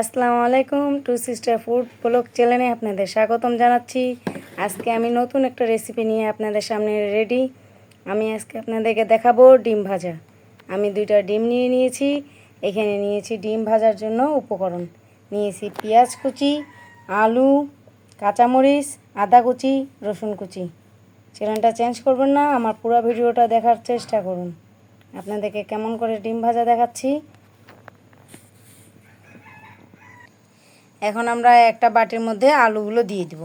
আসসালামু আলাইকুম, two sister food blog চ্যানেলে আপনাদের স্বাগতম জানাচ্ছি। আজকে আমি নতুন একটা রেসিপি নিয়ে আপনাদের সামনে রেডি আমি আজকে আপনাদেরকে দেখাবো ডিম ভাজা। আমি দুইটা ডিম নিয়ে নিয়েছি, এখানে নিয়েছি ডিম ভাজার জন্য উপকরণ। নিয়েছি পেঁয়াজ কুচি, আলু, কাঁচামরিচ, আদা কুচি, রসুন কুচি। চ্যানেলটা চেঞ্জ করবেন না, আমার পুরো ভিডিওটা দেখার চেষ্টা করুন। আপনাদেরকে কেমন করে ডিম ভাজা দেখাচ্ছি। এখন আমরা একটা বাটির মধ্যে আলুগুলো দিয়ে দিব।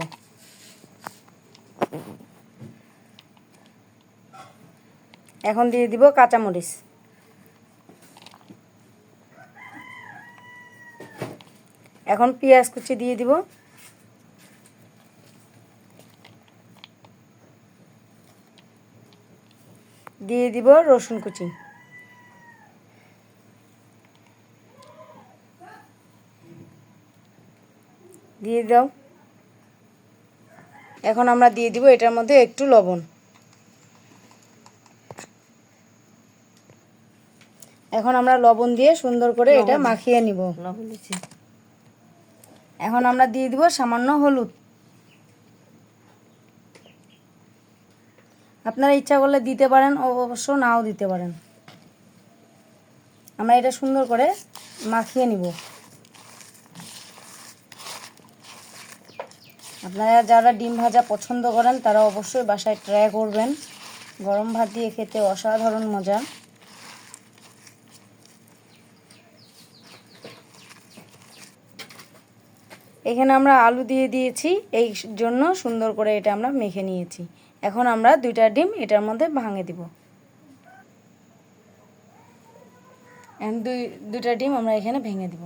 এখন দিয়ে দিব কাঁচামরিচ। এখন পেঁয়াজ কুচি দিয়ে দিব। দিয়ে দিব রসুন কুচি। দিয়ে দাও। এখন আমরা দিয়ে দিব এটার মধ্যে একটু লবণ। এখন আমরা লবণ দিয়ে সুন্দর করে এটা মাখিয়ে নিব। এখন আমরা দিয়ে দিব সামান্য হলুদ। আপনারা ইচ্ছা করলে দিতে পারেন অবশ্য নাও দিতে পারেন। আমরা এটা সুন্দর করে মাখিয়ে নিব। আপনারা যারা ডিম ভাজা পছন্দ করেন, তারা অবশ্যই বাসায় ট্রাই করবেন। গরম ভাত দিয়ে খেতে অসাধারণ মজা। এখানে আমরা আলু দিয়ে দিয়েছি, এই জন্য সুন্দর করে এটা আমরা মেখে নিয়েছি। এখন আমরা দুইটা ডিম এটার মধ্যে ভাঙে দিব। দুই, দুইটা ডিম আমরা এখানে ভেঙে দিব।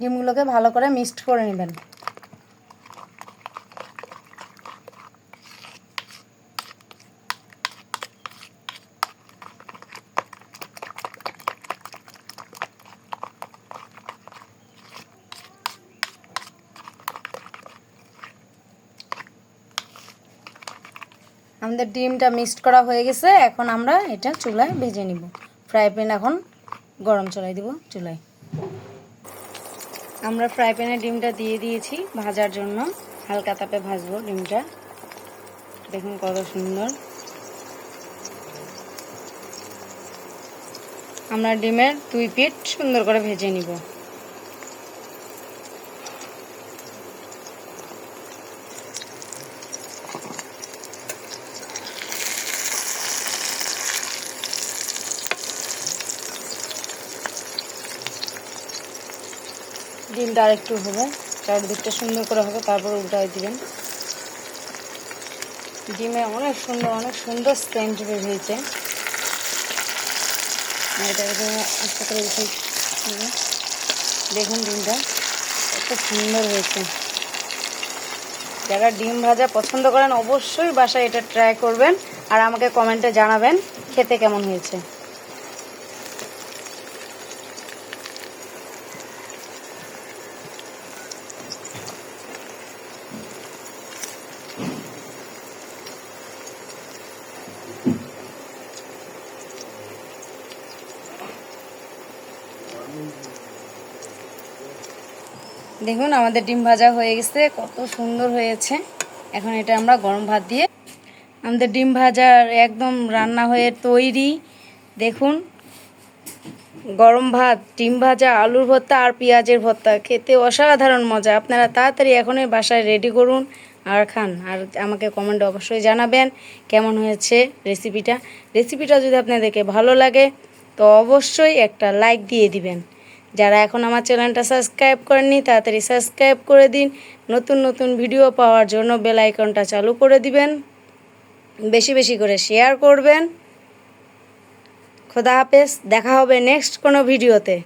ডিমগুলোকে ভালো করে মিক্সড করে নেবেন। আমাদের ডিমটা মিক্সড করা হয়ে গেছে, এখন আমরা এটা চুলায় ভেজে নিব। ফ্রাই প্যান এখন গরম চলাই দিব, চুলায়। আমরা ফ্রাই প্যানে ডিমটা দিয়ে দিয়েছি ভাজার জন্য। হালকা তাপে ভাজবো ডিমটা। দেখুন কত সুন্দর। আমরা ডিমের দুই পিঠ সুন্দর করে ভেজে নিব। ডিমটা আর একটু হবে। চারিদিকটা সুন্দর করে হবে, তারপর উল্টাই দিবেন। ডিমে অনেক সুন্দর অনেক সুন্দর সেন্ট বের হয়েছে। এটাকে আস্তে করে উঠে নেব। দেখুন ডিমটা, কত সুন্দর হয়েছে। যারা ডিম ভাজা পছন্দ করেন, অবশ্যই বাসায় এটা ট্রাই করবেন। আর আমাকে কমেন্টে জানাবেন, খেতে কেমন হয়েছে। দেখুন, আমাদের ডিম ভাজা হয়ে গেছে, কত সুন্দর হয়েছে। এখন এটা আমরা গরম ভাত দিয়ে আমাদের ডিম ভাজার একদম রান্না হয়ে তৈরি। দেখুন, গরম ভাত, ডিম ভাজা, আলুর ভর্তা আর পেঁয়াজের ভর্তা, খেতে অসাধারণ মজা। আপনারা তাড়াতাড়ি এখনই বাসায় রেডি করুন আর খান। আর আমাকে কমেন্টে অবশ্যই জানাবেন কেমন হয়েছে রেসিপিটা রেসিপিটা যদি আপনাদেরকে ভালো লাগে, তো অবশ্যই একটা লাইক দিয়ে দিবেন। যারা এখন আমার চ্যানেলটা সাবস্ক্রাইব করেননি, তাড়াতাড়ি সাবস্ক্রাইব করে দিন। নতুন নতুন ভিডিও পাওয়ার জন্য বেল আইকনটা চালু করে দিবেন। বেশি বেশি করে শেয়ার করবেন। খোদা হাফেজ, দেখা হবে নেক্সট কোনো ভিডিওতে